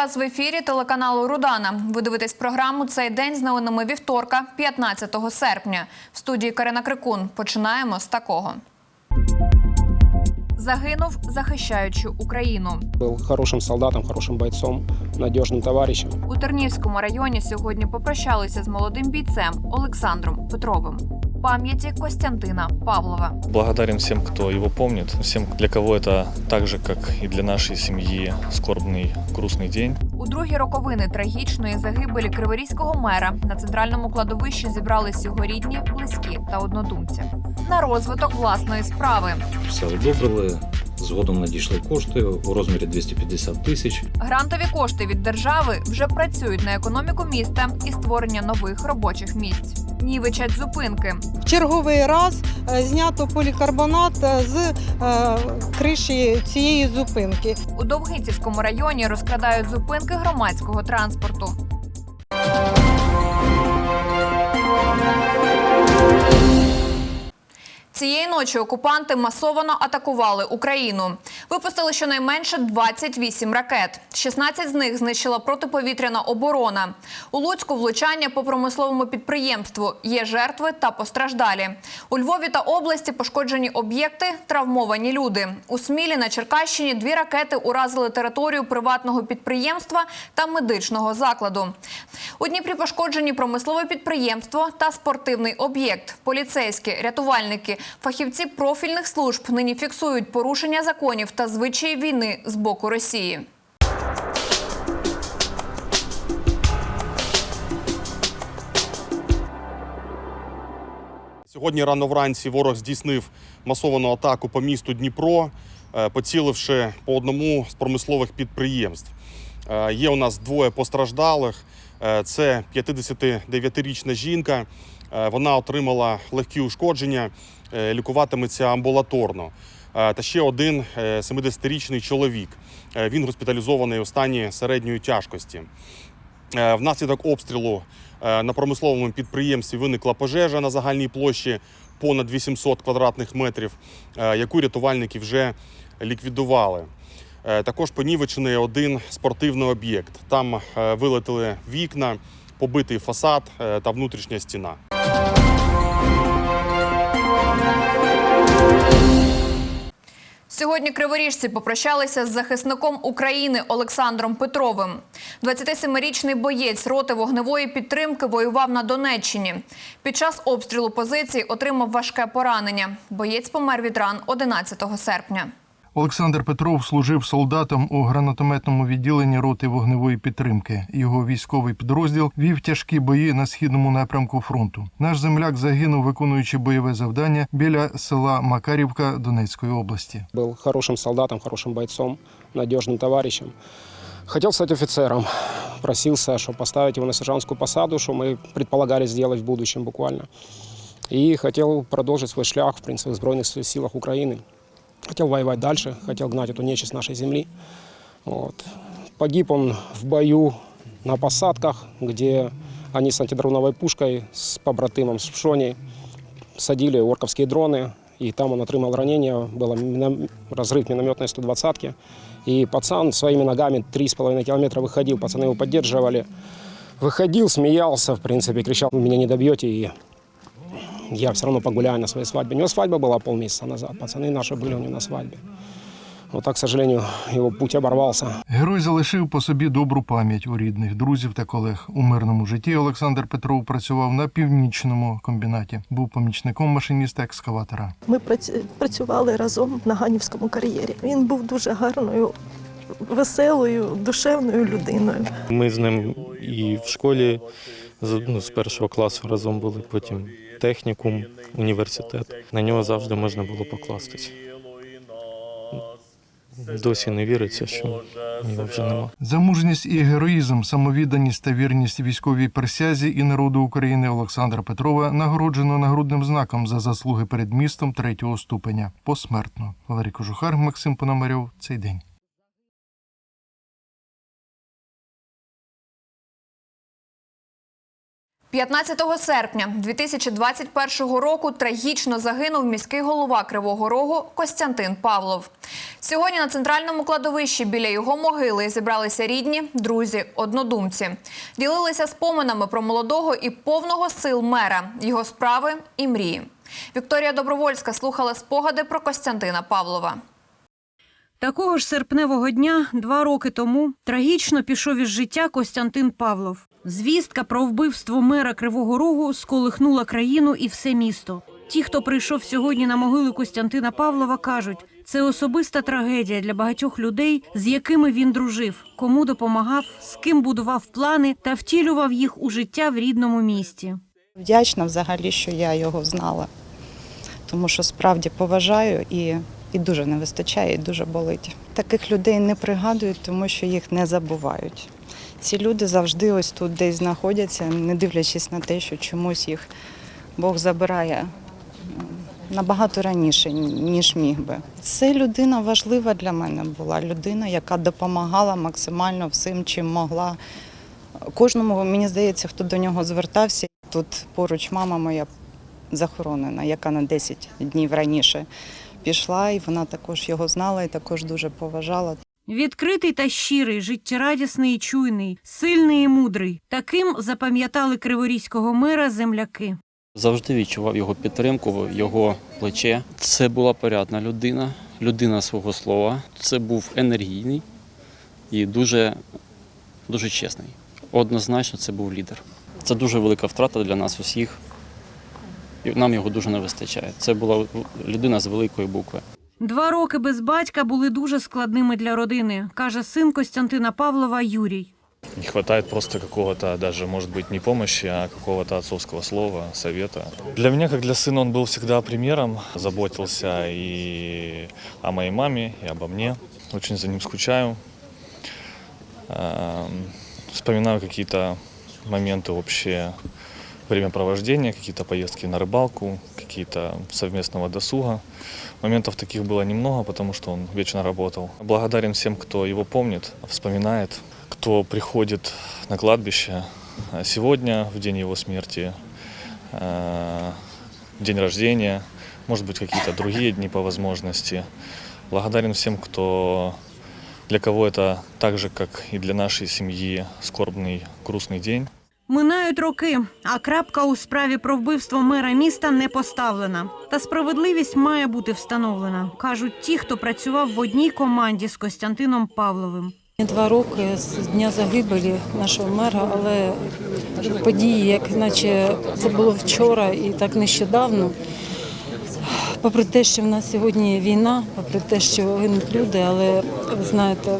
вас в ефірі телеканалу Рудана. Ви дивитесь програму цей день з новинами вівторка, 15 серпня. В студії Карина Крикун. Починаємо з такого Загинув, захищаючи Україну. Был хорошим солдатом, хорошим бойцом, надежным товарищем. У Тернівському районі сьогодні попрощалися з молодим бійцем Олександром Петровим. Пам'яті Костянтина Павлова. Благодарен всем, кто его помнит, всем, для кого это так же, как и для нашей семьи, скорбный, грустный день. У другі роковини трагічної загибелі криворізького мера на центральному кладовищі зібрались його рідні, близькі та однодумці на розвиток власної справи. все Згодом надійшли кошти у розмірі 250 тисяч. Грантові кошти від держави вже працюють на економіку міста і створення нових робочих місць. Нівичать зупинки. В черговий раз е, знято полікарбонат е, з е, криші цієї зупинки. У Довгинцівському районі розкрадають зупинки громадського транспорту. Цієї ночі окупанти масово атакували Україну. Випустили щонайменше 28 ракет. 16 з них знищила протиповітряна оборона. У Луцьку влучання по промисловому підприємству. Є жертви та постраждалі. У Львові та області пошкоджені об'єкти, травмовані люди. У Смілі на Черкащині дві ракети уразили територію приватного підприємства та медичного закладу. У Дніпрі пошкоджені промислове підприємство та спортивний об'єкт. Поліцейські, рятувальники, фахівці профільних служб нині фіксують порушення законів та звичаї війни з боку Росії. Сьогодні рано вранці ворог здійснив масовану атаку по місту Дніпро, е, поціливши по одному з промислових підприємств. Е, Є у нас двоє постраждалих. Е, Це 59-річна жінка. Вона отримала легкі ушкодження, лікуватиметься амбулаторно. Е, Та ще один е, 70-річний чоловік. Е, Він госпіталізований у стані середньої тяжкості. Е, Внаслідок обстрілу е, на промисловому підприємстві виникла пожежа на загальній площі понад 800 квадратних метрів, е, яку рятувальники вже ліквідували. Е, Також понівечений один спортивний об'єкт. Там е, вилетіли вікна, побитий фасад е, та внутрішня стіна. Сьогодні криворіжці попрощалися з захисником України Олександром Петровим. 27-річний боєць роти вогневої підтримки воював на Донеччині. Під час обстрілу позицій отримав важке поранення. Боєць помер від ран 11 серпня. Олександр Петров служив солдатом у гранатометному відділенні роти вогневої підтримки. Його військовий підрозділ вів тяжкі бої на східному напрямку фронту. Наш земляк загинув, виконуючи бойове завдання біля села Макарівка Донецької області. Был хорошим солдатом, хорошим бойцом, надежным товарищем. Хотел стать офицером. Просился, чтобы поставить его на сержантскую посаду, что мы предполагали сделать в будущем буквально. И хотел продолжить свой шлях, в принципе, в Збройных силах Украины. Хотел воевать дальше, хотел гнать эту нечисть нашей земли. Вот. Погиб он в бою на посадках, где они с антидроновой пушкой, с побратимом, с Пшоней, садили орковские дроны, и там он отримал ранение, был мином- разрыв минометной 120-ки. И пацан своими ногами 3,5 километра выходил, пацаны его поддерживали. Выходил, смеялся, в принципе, кричал, «Вы меня не добьете, и я все равно погуляю на своей свадьбе. У него свадьба была полмесяца назад, пацаны наши были у него на свадьбе. Вот так, к сожалению, его путь оборвался. Герой залишив по собі добру пам'ять у рідних, друзів та колег. У мирному житті Олександр Петров працював на північному комбінаті. Був помічником машиніста екскаватора. Ми праці- працювали разом на Ганівському кар'єрі. Він був дуже гарною, веселою, душевною людиною. Ми з ним і в школі з, ну, з першого класу разом були, потім технікум, університет. На нього завжди можна було покластися. Досі не віриться, що його вже нема. За і героїзм, самовідданість та вірність військовій присязі і народу України Олександра Петрова нагороджено нагрудним знаком за заслуги перед містом третього ступеня посмертно. Валерій Кожухар, Максим Пономарьов. Цей день. 15 серпня 2021 року трагічно загинув міський голова Кривого Рогу Костянтин Павлов. Сьогодні на центральному кладовищі біля його могили зібралися рідні, друзі, однодумці. Ділилися споминами про молодого і повного сил мера, його справи і мрії. Вікторія Добровольська слухала спогади про Костянтина Павлова. Такого ж серпневого дня, два роки тому, трагічно пішов із життя Костянтин Павлов. Звістка про вбивство мера Кривого Рогу сколихнула країну і все місто. Ті, хто прийшов сьогодні на могилу Костянтина Павлова, кажуть, це особиста трагедія для багатьох людей, з якими він дружив, кому допомагав, з ким будував плани та втілював їх у життя в рідному місті. Вдячна взагалі, що я його знала, тому що справді поважаю і, і дуже не вистачає, і дуже болить. Таких людей не пригадують, тому що їх не забувають. Ці люди завжди ось тут десь знаходяться, не дивлячись на те, що чомусь їх Бог забирає набагато раніше, ніж міг би. Це людина важлива для мене була. Людина, яка допомагала максимально всім, чим могла. Кожному, мені здається, хто до нього звертався. Тут поруч мама моя захоронена, яка на 10 днів раніше пішла, і вона також його знала і також дуже поважала. Відкритий та щирий, життєрадісний і чуйний, сильний і мудрий. Таким запам'ятали криворізького мера земляки. Завжди відчував його підтримку, його плече. Це була порядна людина, людина свого слова. Це був енергійний і дуже, дуже чесний. Однозначно, це був лідер. Це дуже велика втрата для нас усіх І нам його дуже не вистачає. Це була людина з великої букви. Два роки без батька були дуже складними для родини, каже син Костянтина Павлова Юрій. Не хватает просто какого-то, даже, может быть, не помощи, а какого-то отцовского слова, совета. Для меня, как для сына, он был всегда примером, заботился и о моей маме, и обо мне. Очень за ним скучаю. Эм, Вспоминаю какие-то моменты общее времяпровождения, какие-то поездки на рыбалку, какие-то совместного досуга. Моментов таких было немного, потому что он вечно работал. Благодарен всем, кто его помнит, вспоминает, кто приходит на кладбище э, сегодня, в день его смерти, э, день рождения, может быть, какие-то другие дни по возможности. Благодарен всем, кто для кого это так же, как и для нашей семьи, скорбный, грустный день. Минають роки, а крапка у справі про вбивство мера міста не поставлена. Та справедливість має бути встановлена, кажуть ті, хто працював в одній команді з Костянтином Павловим. Два роки з дня загибелі нашого мера, але події, як наче це було вчора і так нещодавно. Попри те, що в нас сьогодні війна, попри те, що гинуть люди, але ви знаєте,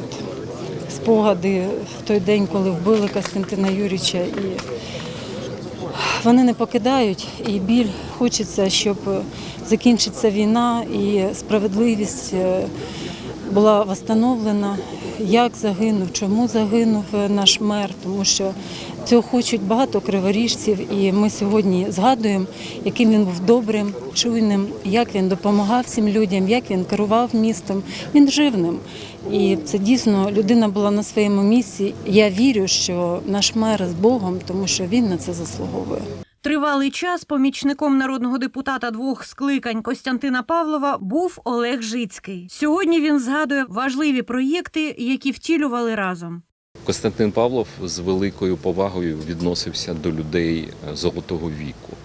спогади в той день, коли вбили Костянтина Юріча, і вони не покидають, і біль хочеться, щоб закінчиться війна і справедливість е, була встановлена, як загинув, чому загинув е, наш мер, тому що цього хочуть багато криворіжців, і ми сьогодні згадуємо, яким він був добрим, чуйним, як він допомагав всім людям, як він керував містом. Він жив ним. І це дійсно людина була на своєму місці. Я вірю, що наш мер з Богом, тому що він на це заслуговує. Тривалий час помічником народного депутата двох скликань Костянтина Павлова був Олег Жицький. Сьогодні він згадує важливі проєкти, які втілювали разом. Костянтин Павлов з великою повагою відносився до людей е, золотого віку.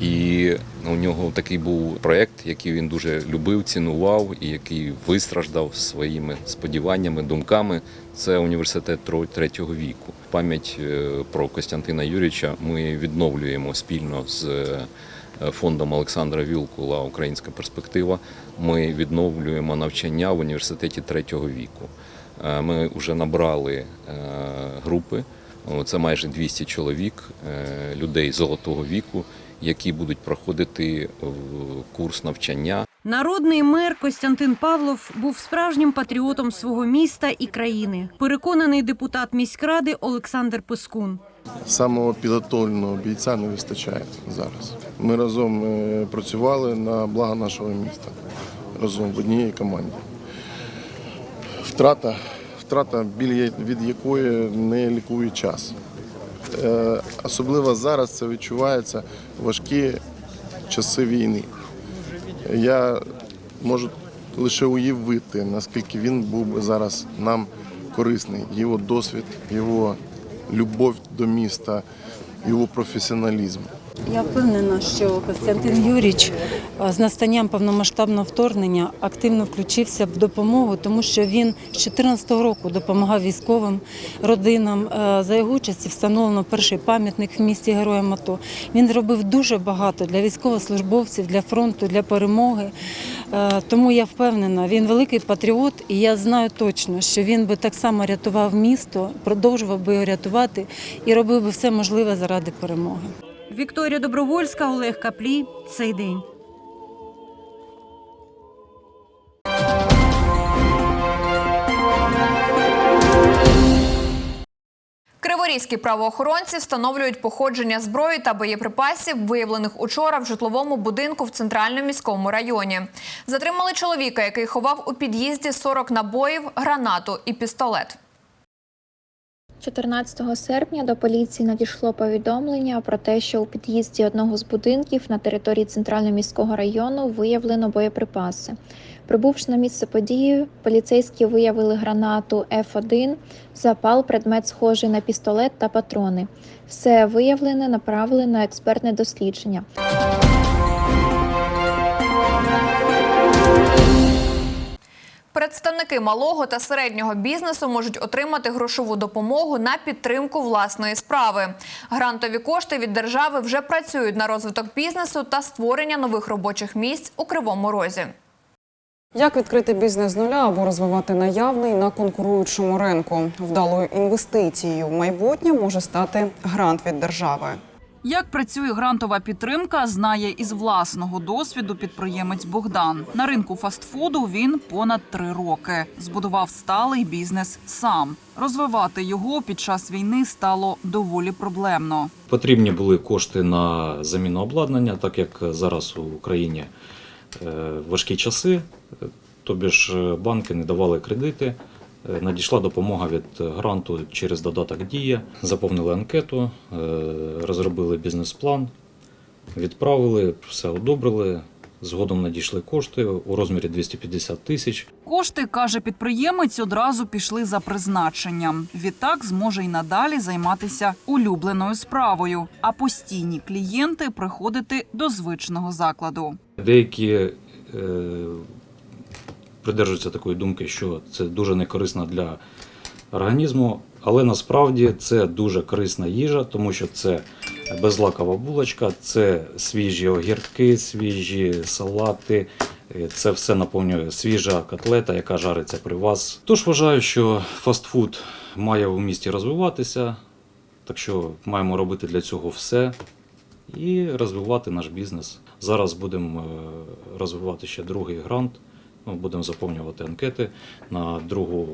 І у нього такий був проєкт, який він дуже любив, цінував і який вистраждав своїми сподіваннями, думками. Це університет третього віку. Пам'ять е, про Костянтина Юрійовича ми відновлюємо спільно з е, фондом Олександра Вілкула Українська перспектива. Ми відновлюємо навчання в університеті третього віку. Е, Ми вже набрали е, групи. Це майже 200 чоловік, е, людей золотого віку, які будуть проходити в курс навчання. Народний мер Костянтин Павлов був справжнім патріотом свого міста і країни. Переконаний депутат міськради Олександр Пискун. Самого підготовленого бійця не вистачає зараз. Ми разом працювали на благо нашого міста, разом в одній команді. Втрата, втрата від якої не лікує час. Е, Особливо зараз це відчувається важкі часи війни. Я можу лише уявити, наскільки він був би зараз нам корисний. Його досвід, його любов до міста, його професіоналізм. Я впевнена, що Костянтин Юрійович з настанням повномасштабного вторгнення активно включився в допомогу, тому що він з 2014 року допомагав військовим родинам. За його участі встановлено перший пам'ятник в місті Героям АТО. Він зробив дуже багато для військовослужбовців, для фронту, для перемоги. Тому я впевнена, він великий патріот, і я знаю точно, що він би так само рятував місто, продовжував би його рятувати і робив би все можливе заради перемоги. Вікторія Добровольська, Олег Каплій. Цей день. Криворізькі правоохоронці встановлюють походження зброї та боєприпасів, виявлених учора в житловому будинку в центральному міському районі. Затримали чоловіка, який ховав у під'їзді 40 набоїв, гранату і пістолет. 14 серпня до поліції надійшло повідомлення про те, що у під'їзді одного з будинків на території центрального міського району виявлено боєприпаси. Прибувши на місце події, поліцейські виявили гранату F1, запал, предмет схожий на пістолет та патрони. Все виявлене направили на експертне дослідження. Представники малого та середнього бізнесу можуть отримати грошову допомогу на підтримку власної справи. Грантові кошти від держави вже працюють на розвиток бізнесу та створення нових робочих місць у Кривому Розі. Як відкрити бізнес з нуля або розвивати наявний на конкуруючому ринку? Вдалою інвестицією в майбутнє може стати грант від держави. Як працює грантова підтримка, знає із власного досвіду підприємець Богдан. На ринку фастфуду він понад три роки. Збудував сталий бізнес сам. Розвивати його під час війни стало доволі проблемно. Потрібні були кошти на заміну обладнання, так як зараз у Україні е, важкі часи, тобі ж е, банки не давали кредити. Е, Надійшла допомога від гранту через додаток Дія. Заповнили анкету, е, розробили бізнес-план, відправили, все одобрили. Згодом надійшли кошти у розмірі 250 тисяч. Кошти, каже підприємець, одразу пішли за призначенням. Відтак зможе й надалі займатися улюбленою справою, а постійні клієнти приходити до звичного закладу. Деякі е, придержуються такої думки, що це дуже некорисно для організму, але насправді це дуже корисна їжа, тому що це безлакова булочка, це свіжі огірки, свіжі салати. Це все наповнює свіжа котлета, яка жариться при вас. Тож вважаю, що фастфуд має в місті розвиватися, так що маємо робити для цього все і розвивати наш бізнес. Зараз будемо е, розвивати ще другий грант. Ну, Будемо заповнювати анкети на другу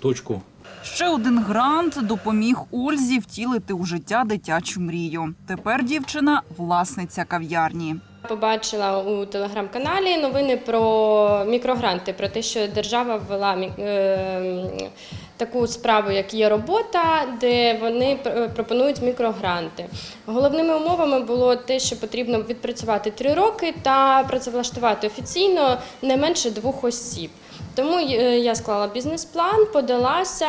точку. Ще один грант допоміг Ользі втілити у життя дитячу мрію. Тепер дівчина власниця кав'ярні. Побачила у телеграм-каналі новини про мікрогранти, про те, що держава ввела е, таку справу, як є робота, де вони пропонують мікрогранти. Головними умовами було те, що потрібно відпрацювати три роки та працевлаштувати офіційно не менше двох осіб. Тому е, я склала бізнес-план, подалася.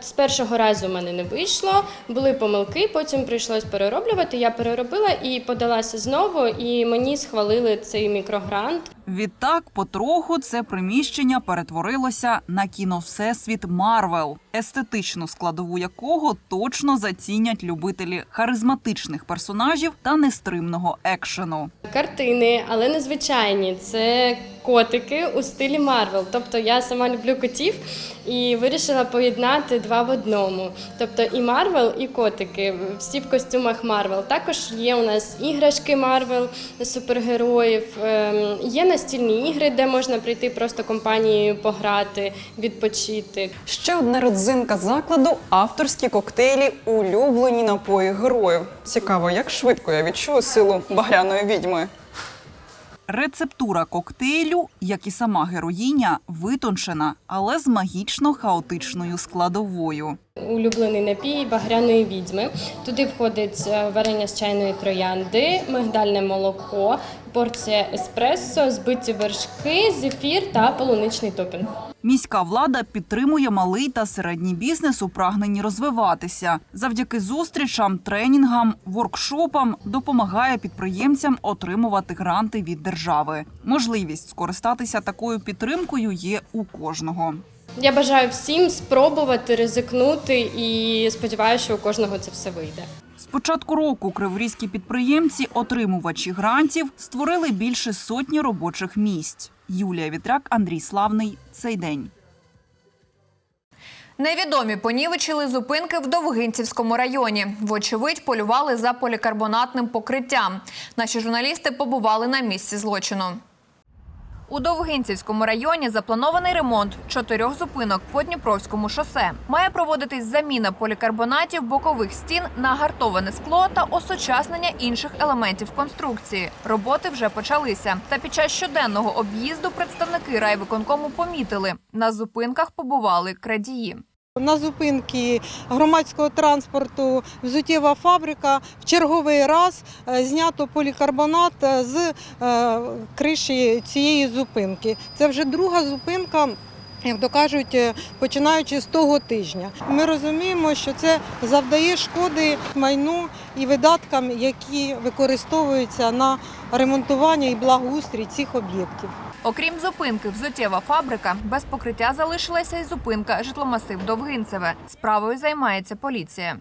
З першого разу в мене не вийшло, були помилки, потім прийшлось перероблювати. Я переробила і подалася знову, і мені схвалили цей мікрогрант. Відтак, потроху це приміщення перетворилося на кіно Всесвіт Марвел, естетичну складову якого точно зацінять любителі харизматичних персонажів та нестримного екшену. Картини, але незвичайні. Це котики у стилі Марвел. Тобто я сама люблю котів і вирішила поєднати два в одному. Тобто і Марвел, і котики. Всі в костюмах Марвел. Також є у нас іграшки Марвел, супергероїв. Ем, Є настільні ігри, де можна прийти просто компанією пограти, відпочити. Ще одна родзинка закладу авторські коктейлі, улюблені напої героїв. Цікаво, як швидко я відчую силу багряної відьми. Рецептура коктейлю, як і сама героїня, витончена, але з магічно хаотичною складовою. Улюблений напій багряної відьми. Туди входить е, варення з чайної троянди, мигдальне молоко, порція еспресо, збиті вершки, зефір та полуничний топінг. Міська влада підтримує малий та середній бізнес у прагненні розвиватися. Завдяки зустрічам, тренінгам, воркшопам допомагає підприємцям отримувати гранти від держави. Можливість скористатися такою підтримкою є у кожного. Я бажаю всім спробувати ризикнути і сподіваюся, що у кожного це все вийде. Початку року криворізькі підприємці, отримувачі грантів, створили більше сотні робочих місць. Юлія Вітрак, Андрій Славний. Цей день. Невідомі понівечили зупинки в Довгинцівському районі. Вочевидь, полювали за полікарбонатним покриттям. Наші журналісти побували на місці злочину. У Довгинцівському районі запланований ремонт чотирьох зупинок по Дніпровському шосе. Має проводитись заміна полікарбонатів бокових стін на гартоване скло та осучаснення інших елементів конструкції. Роботи вже почалися. Та під час щоденного об'їзду представники райвиконкому помітили на зупинках побували крадії. На зупинки громадського транспорту взуттєва фабрика в черговий раз е, знято полікарбонат е, з е, криші цієї зупинки. Це вже друга зупинка. Як то кажуть, е, починаючи з того тижня, ми розуміємо, що це завдає шкоди майну і видаткам, які використовуються на ремонтування і благоустрій цих об'єктів. Окрім зупинки взуттєва фабрика, без покриття залишилася й зупинка житломасив Довгинцеве. Справою займається поліція.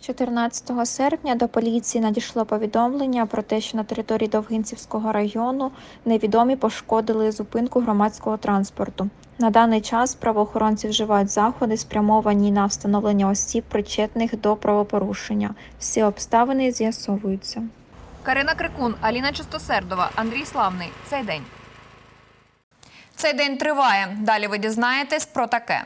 14 серпня до поліції надійшло повідомлення про те, що на території Довгинцівського району невідомі пошкодили зупинку громадського транспорту. На даний час правоохоронці вживають заходи, спрямовані на встановлення осіб, причетних до правопорушення. Всі обставини з'ясовуються. Карина Крикун, Аліна Чистосердова, Андрій Славний. Цей день. Цей день триває. Далі ви дізнаєтесь про таке.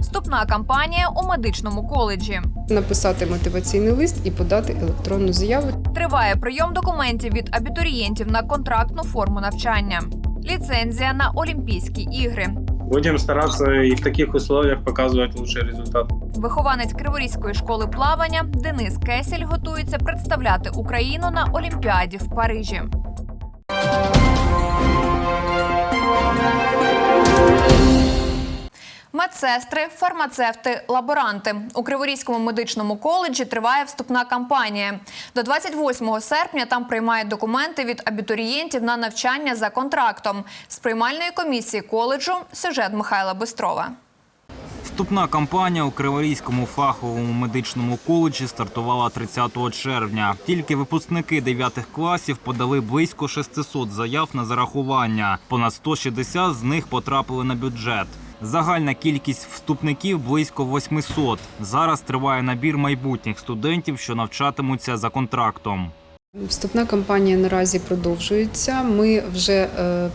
Вступна кампанія у медичному коледжі. Написати мотиваційний лист і подати електронну заяву. Триває прийом документів від абітурієнтів на контрактну форму навчання. Ліцензія на Олімпійські ігри. Будем стараться и в таких условиях показывать лучший результат. Вихованець Криворізької школи плавання Денис Кесель готується представляти Україну на Олімпіаді в Парижі. Медсестри, фармацевти, лаборанти у Криворізькому медичному коледжі триває вступна кампанія. До 28 серпня там приймають документи від абітурієнтів на навчання за контрактом. З приймальної комісії коледжу сюжет Михайла Бистрова. Вступна кампанія у Криворізькому фаховому медичному коледжі стартувала 30 червня. Тільки випускники 9 класів подали близько 600 заяв на зарахування. Понад 160 з них потрапили на бюджет. Загальна кількість вступників близько 800. Зараз триває набір майбутніх студентів, що навчатимуться за контрактом. Вступна кампанія наразі продовжується. Ми вже е,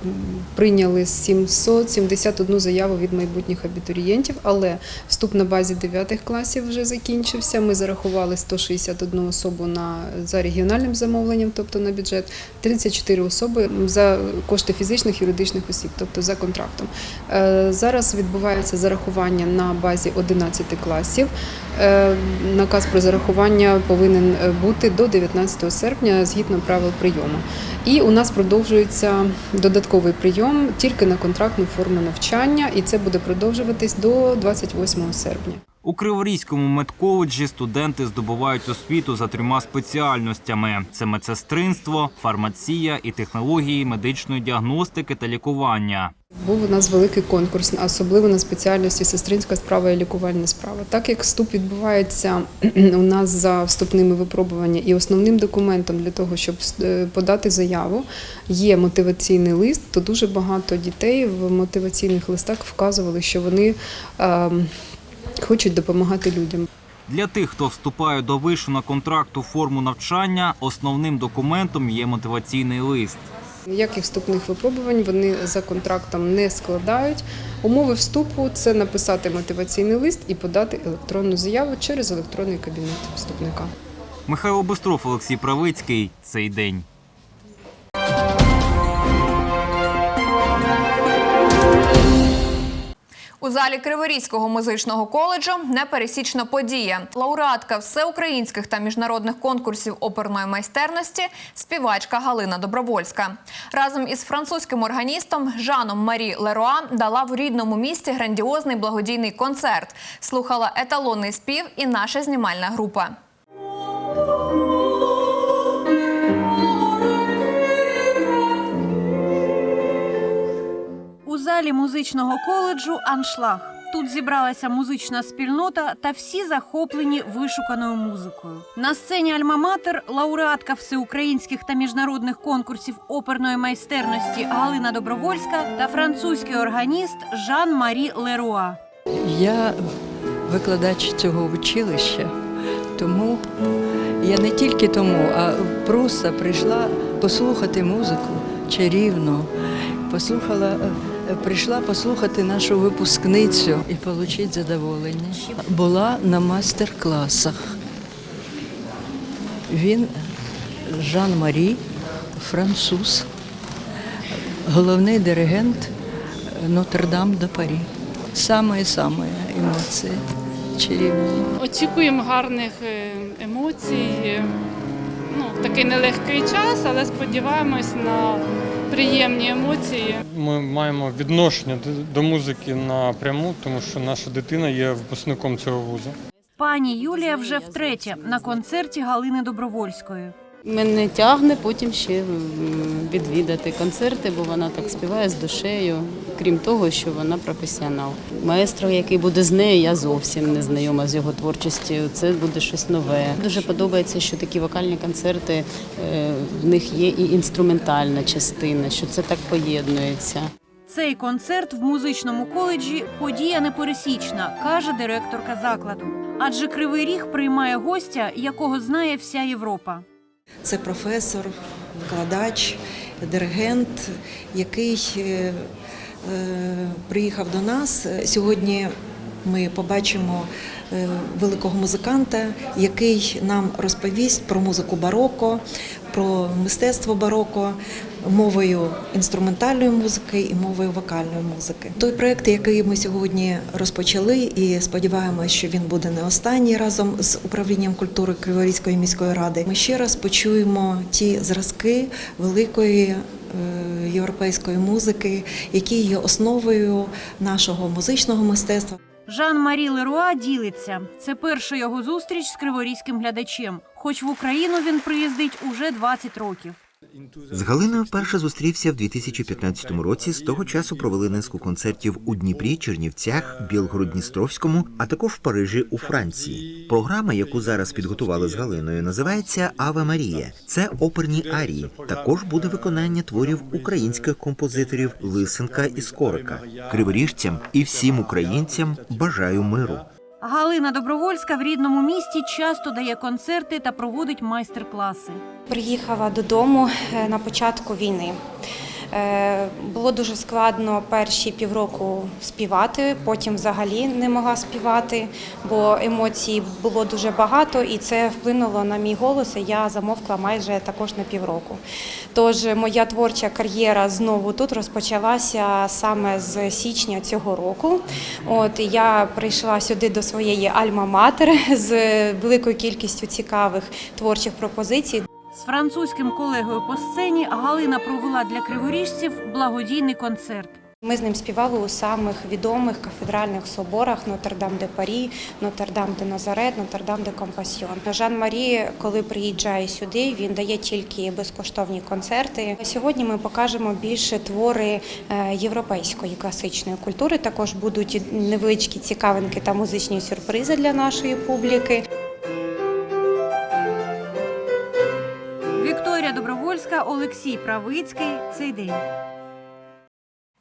прийняли 771 заяву від майбутніх абітурієнтів, але вступ на базі 9 класів вже закінчився. Ми зарахували 161 особу на, за регіональним замовленням, тобто на бюджет, 34 особи за кошти фізичних юридичних осіб, тобто за контрактом. Е, зараз відбувається зарахування на базі 11 класів. Е, наказ про зарахування повинен бути до 19 серпня згідно правил прийому. І у нас продовжується додатковий прийом тільки на контрактну форму навчання, і це буде продовжуватись до 28 серпня. У Криворізькому медколеджі студенти здобувають освіту за трьома спеціальностями: це медсестринство, фармація і технології медичної діагностики та лікування. Був у нас великий конкурс, особливо на спеціальності сестринська справа і лікувальна справа. Так як вступ відбувається у нас за вступними випробуваннями і основним документом для того, щоб е, подати заяву, є мотиваційний лист, то дуже багато дітей в мотиваційних листах вказували, що вони е, хочуть допомагати людям. Для тих, хто вступає до вишу на контракту форму навчання, основним документом є мотиваційний лист. Ніяких вступних випробувань вони за контрактом не складають. Умови вступу це написати мотиваційний лист і подати електронну заяву через електронний кабінет вступника. Михайло Бистров, Олексій Правицький. Цей день. У залі Криворізького музичного коледжу непересічна подія. Лауреатка всеукраїнських та міжнародних конкурсів оперної майстерності, співачка Галина Добровольська. Разом із французьким органістом Жаном Марі Леруа дала в рідному місті грандіозний благодійний концерт. Слухала еталонний спів і наша знімальна група. Залі музичного коледжу аншлаг. Тут зібралася музична спільнота та всі захоплені вишуканою музикою. На сцені Альма-Матер лауреатка всеукраїнських та міжнародних конкурсів оперної майстерності Галина Добровольська та французький органіст Жан-Марі Леруа. Я викладач цього училища, тому я не тільки тому, а просто прийшла послухати музику чарівну, послухала, е, прийшла послухати нашу випускницю і отримати задоволення. Була на мастер-класах. Він Жан-Марі, француз, головний диригент Нотр-Дам до Парі. Саме-саме емоції чарівні. Очікуємо гарних е, емоцій. Ну, такий нелегкий час, але сподіваємось на приємні емоції. Ми маємо відношення до, музики напряму, тому що наша дитина є випускником цього вузу. Пані Юлія вже втретє на концерті Галини Добровольської. Мене тягне потім ще відвідати концерти, бо вона так співає з душею. Крім того, що вона професіонал. Маестро, який буде з нею, я зовсім не знайома з його творчістю. Це буде щось нове. Дуже подобається, що такі вокальні концерти е, в них є і інструментальна частина, що це так поєднується. Цей концерт в музичному коледжі подія непересічна, каже директорка закладу. Адже Кривий Ріг приймає гостя, якого знає вся Європа. Це професор, викладач, диригент, який е, е, приїхав до нас. Сьогодні ми побачимо е, великого музиканта, який нам розповість про музику бароко, про мистецтво бароко мовою інструментальної музики і мовою вокальної музики. Той проект, який ми сьогодні розпочали, і сподіваємося, що він буде не останній разом з управлінням культури Криворізької міської ради. Ми ще раз почуємо ті зразки великої. е, Європейської музики, які є основою нашого музичного мистецтва. Жан-Марі Леруа ділиться. Це перша його зустріч з криворізьким глядачем. Хоч в Україну він приїздить уже 20 років. З Галиною вперше зустрівся в 2015 році. З того часу провели низку концертів у Дніпрі, Чернівцях, Білгород-Дністровському, а також в Парижі у Франції. Програма, яку зараз підготували з Галиною, називається Аве Марія. Це оперні арії. Також буде виконання творів українських композиторів Лисенка і Скорика. Криворіжцям і всім українцям бажаю миру. Галина Добровольська в рідному місті часто дає концерти та проводить майстер-класи. Приїхала додому е, на початку війни. Е, Було дуже складно перші півроку співати, потім взагалі не могла співати, бо емоцій було дуже багато, і це вплинуло на мій голос. і Я замовкла майже також на півроку. Тож моя творча кар'єра знову тут розпочалася саме з січня цього року. От я прийшла сюди до своєї альма-матер з великою кількістю цікавих творчих пропозицій. Французьким колегою по сцені Галина провела для криворіжців благодійний концерт. Ми з ним співали у самих відомих кафедральних соборах Нотр-Дам де Парі, Нотр-Дам де Назарет, Нотр-Дам де Компасьйон. Жан Марі, коли приїжджає сюди, він дає тільки безкоштовні концерти. Сьогодні ми покажемо більше твори е, європейської класичної культури. Також будуть невеличкі цікавинки та музичні сюрпризи для нашої публіки. Вікторія Олексій Правицький. Цей день.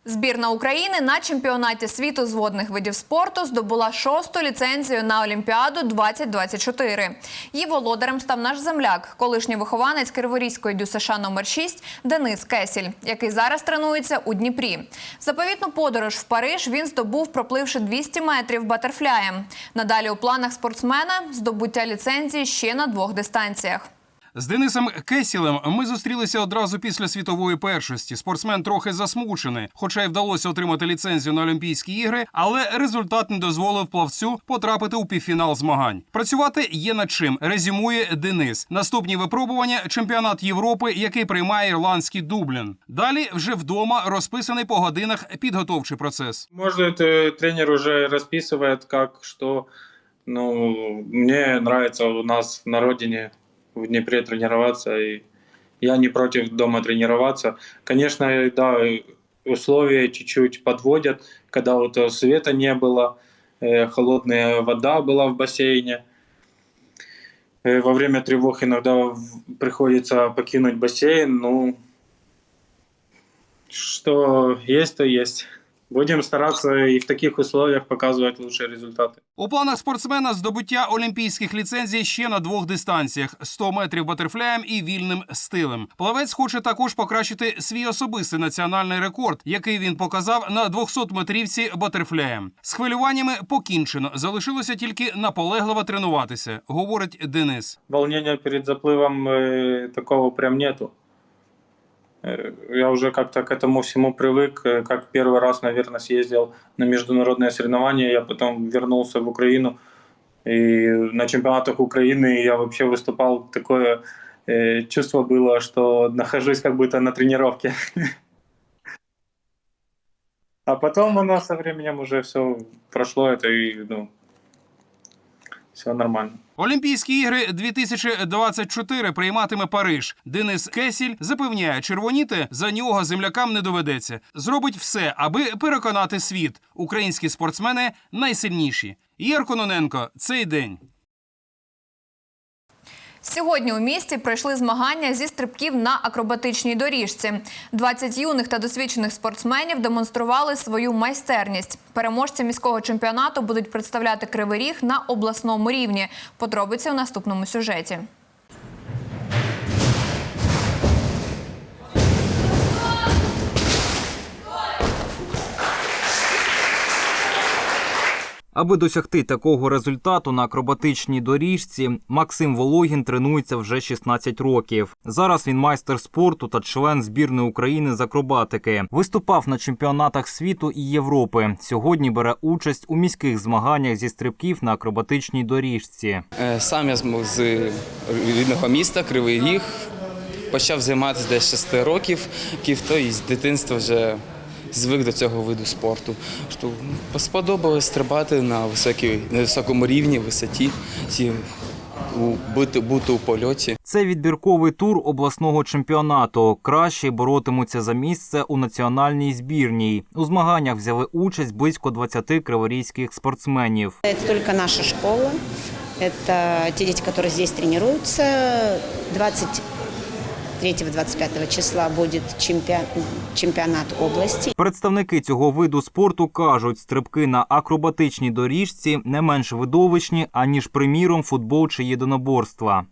Збірна України на чемпіонаті світу з водних видів спорту здобула шосту ліцензію на Олімпіаду 2024. Її володарем став наш земляк, колишній вихованець Криворізької ДЮСШ номер 6 Денис Кесіль, який зараз тренується у Дніпрі. Заповітну подорож в Париж він здобув, пропливши 200 метрів батерфляєм. Надалі у планах спортсмена здобуття ліцензії ще на двох дистанціях. З Денисом Кесілем ми зустрілися одразу після світової першості. Спортсмен трохи засмучений, хоча й вдалося отримати ліцензію на Олімпійські ігри, але результат не дозволив плавцю потрапити у півфінал змагань. Працювати є над чим. Резюмує Денис. Наступні випробування чемпіонат Європи, який приймає ірландський Дублін. Далі вже вдома розписаний по годинах підготовчий процес. Может, э, тренер уже расписывает, как что. Ну, мне нравится у нас на родине в Днепре тренироваться, и я не против дома тренироваться. Конечно, да, условия чуть-чуть подводят, когда вот э, света не было, э, холодная вода была в бассейне. Э, Во время тревог иногда приходится покинуть бассейн, ну, что есть, то есть. Будем стараться и в таких условиях показывать лучшие результаты. У планах спортсмена здобуття олімпійських ліцензій ще на двох дистанціях: 100 метрів батерфляєм і вільним стилем. Плавець хоче також покращити свій особистий національний рекорд, який він показав на 200 метрівці батерфляєм. З хвилюваннями покінчено. Залишилося тільки наполегливо тренуватися, говорить Денис. Волнения перед заплывом э, такого прям нету. Э, Я уже как-то к этому всему привык. э, Как первый раз, наверное, съездил на международные соревнования, я потом вернулся в Украину. И на чемпионатах Украины я вообще выступал. Такое э, чувство было, что нахожусь как будто на тренировке. А потом оно со временем уже все прошло, это и, ну, все нормально. Олімпійські ігри 2024 прийматиме Париж. Денис Кесіль запевняє, червоніти за нього землякам не доведеться. Зробить все, аби переконати світ. Українські спортсмени найсильніші. Єрко Ноненко цей день. Сьогодні у місті пройшли змагання зі стрибків на акробатичній доріжці. 20 юних та досвідчених спортсменів демонстрували свою майстерність. Переможці міського чемпіонату будуть представляти кривий ріг на обласному рівні. Подробиці у наступному сюжеті. Аби досягти такого результату на акробатичній доріжці, Максим Вологін тренується вже 16 років. Зараз він майстер спорту та член збірної України з акробатики. Виступав на чемпіонатах світу і Європи. Сьогодні бере участь у міських змаганнях зі стрибків на акробатичній доріжці. Е, Сам я з- рідного міста Кривий Ріг. Почав займатися десь 6 років, ків то і з дитинства вже звик до цього виду спорту. Що сподобалось стрибати на високій, на високому рівні, висоті, ці, у, бути, бути у польоті. Це відбірковий тур обласного чемпіонату. Кращі боротимуться за місце у національній збірній. У змаганнях взяли участь близько 20 криворізьких спортсменів. Это только наша школа. Это те дети, которые здесь тренируются. 23-25 числа будет чемпион- чемпионат области. Представники цього виду спорту кажуть, стрибки на акробатичній доріжці не менш видовищні, аніж, приміром, футбол чи єдиноборства.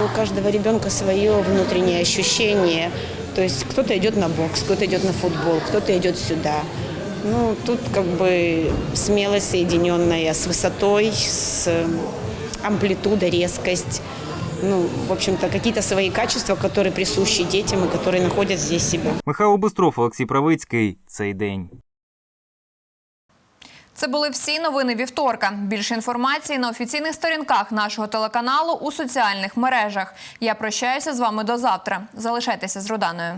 У каждого ребенка свое внутреннее ощущение. То есть кто-то идет на бокс, кто-то идет на футбол, кто-то идет сюда. Ну, тут как бы смелость, соединенная с высотой, с амплитудой, резкость. Ну, в общем-то, какие-то свои качества, которые присущи детям и которые находят здесь себя. Михайло Бистров, Олексій Правицький. Цей день. Це були всі новини вівторка. Більше інформації на офіційних сторінках нашого телеканалу у соціальних мережах. Я прощаюся з вами до завтра. Залишайтеся з Руданою.